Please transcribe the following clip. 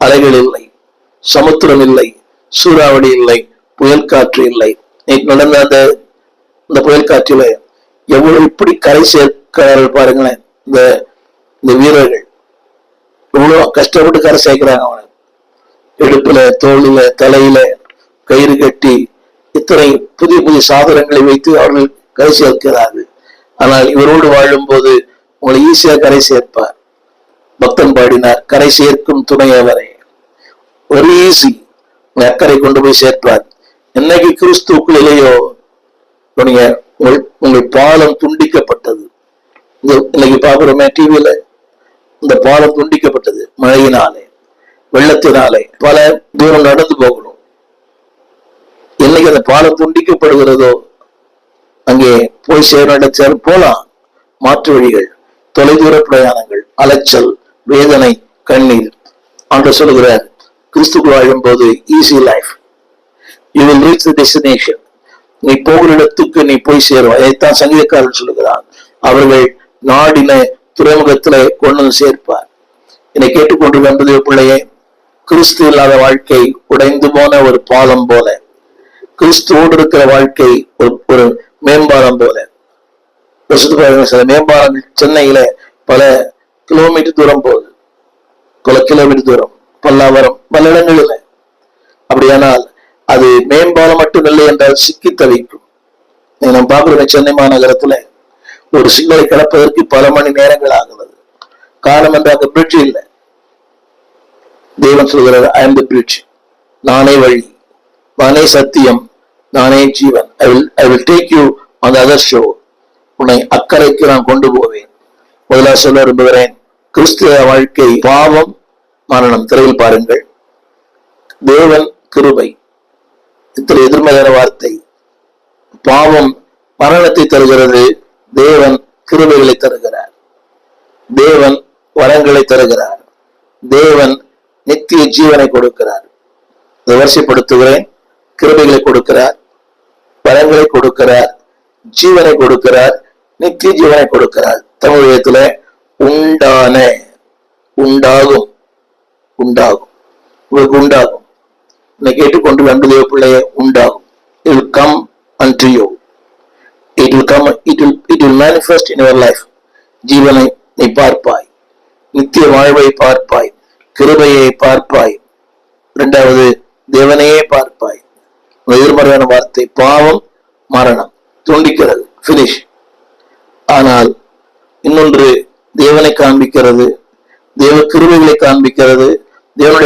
அலைகள் இல்லை சமுத்திரம் இல்லை சூறாவளி இல்லை. புயல் காற்று இல்லை நேற்று நடந்த அந்த இந்த புயல் காற்றில எவ்வளவு இப்படி கரை சேர்க்கிறார்கள் பாருங்களேன் இந்த இந்த வீரர்கள். இவ்வளவு கஷ்டப்பட்டு கரை சேர்க்கிறாங்க அவனை. இடுப்புல தோளில தலையில கயிறு கட்டி இத்தனை புதிய புதிய சாதனங்களை வைத்து அவர்கள் கரை சேர்க்கிறார்கள். ஆனால் இவரோடு வாழும்போது உங்களை ஈஸியா கரை சேர்ப்பார். பக்தன் பாடினார் கரை சேர்க்கும் துணையவரே வெரி ஈஸி உங்க அக்கறை கொண்டு போய் சேர்ப்பார். என்னைக்கு கிறிஸ்துக்குள்ளேயோ நீங்க உங்கள் உங்கள் பாலம் துண்டிக்கப்பட்டது. இன்னைக்கு பாக்குறோமே டிவியில இந்த பாலம் துண்டிக்கப்பட்டது மழையினாலே வெள்ளத்தினாலே பல தூரம் நடந்து போகணும். என்னைக்கு அந்த பாலம் துண்டிக்கப்படுகிறதோ அங்கே போய் சேர சேர போலாம். மாற்று வழிகள் தொலைதூர பிரயாணங்கள் அலைச்சல் வேதனை கண்ணீர் ஆண்டு சொல்லுகிறார். கிறிஸ்துக்குள் வாழும் போது easy life you will reach the destination நீ போகிற இடத்துக்கு நீ போய் சேரும். அதைத்தான் சங்கீதக்காரன் சொல்லுகிறான். அவர்கள் நாடின துறைமுகத்துல கொண்டு வந்து சேர்ப்பார். என்னை கேட்டுக்கொண்டு வந்தது பிள்ளையே கிறிஸ்து இல்லாத வாழ்க்கை உடைந்து போன ஒரு பாலம் போல. கிறிஸ்துவோடு இருக்கிற வாழ்க்கை ஒரு ஒரு மேம்பாலம் போல. சில மேம்பாலங்கள் சென்னையில பல கிலோமீட்டர் தூரம் போகுது. பல கிலோமீட்டர் தூரம். பல்லாவரம் பல இடங்களில் அப்படியானால் அது மேம்பாலம் மட்டும் இல்லை என்றால் சிக்கி தவிக்கும். நீங்க பார்க்கிறோம் சென்னை மாநகரத்துல. ஒரு சிக்னலை கிடப்பதற்கு பல மணி நேரங்கள் ஆகிறது காரணம் என்று அந்த பிரிட்ஜ் இல்லை. தேவன் சொல்கிறார் ஐ எம் தி பிரிட்ஜ் நானே வழி. நானே சத்தியம். நானே ஜீவன். I will I will take you அந்த அதர் ஷோ உன்னை அக்கறைக்கு நான் கொண்டு போவேன். முதலாக சொல்ல விரும்புகிறேன் கிறிஸ்துவ வாழ்க்கை பாவம் மரணம். திரையில் பாருங்கள். தேவன் கிருபை. இத்தனை எதிர்மறையான வார்த்தை. பாவம் மரணத்தை தருகிறது. தேவன் கிருபைகளை தருகிறார். தேவன் வரங்களை தருகிறார். தேவன் நித்திய ஜீவனை கொடுக்கிறார். இதை வரிசைப்படுத்துகிறேன். கிருபைகளை கொடுக்கிறார். வரங்களை கொடுக்கிறார். ஜீவனை கொடுக்கிறார். நித்திய ஜீவனை கொடுக்கிறார். தமிழகத்துல உண்டான உண்டாகும். உண்டாகும். உங்களுக்கு உண்டாகும். என்னை கேட்டுக்கொண்டு வந்ததே பிள்ளைய உண்டாகும். It will come and you it will come it will it will manifest in your life ஜீவனை நீ பார்ப்பாய். நித்திய வாழ்வை பார்ப்பாய். கிருபையை பார்ப்பாய். இரண்டாவது தேவனையே பார்ப்பாய். எதிர்மறையான வார்த்தை பாவம் மரணம். துண்டிக்கிறது. பினிஷ் ஆனால் இன்னொன்று தேவனை காண்பிக்கிறது. தேவ கிருபைகளை காண்பிக்கிறது. தேவனுடைய